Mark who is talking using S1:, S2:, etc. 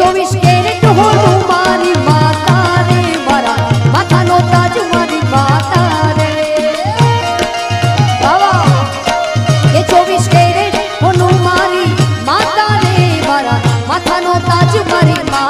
S1: ચોવીસ કેરેટ હોનું મારી માતા રે મારા માથાનો તાજ મારી માતા રે એ ચોવીસ કેરેટ હોનું મારી માતા રે મારા માથાનો તાજ મારી માતા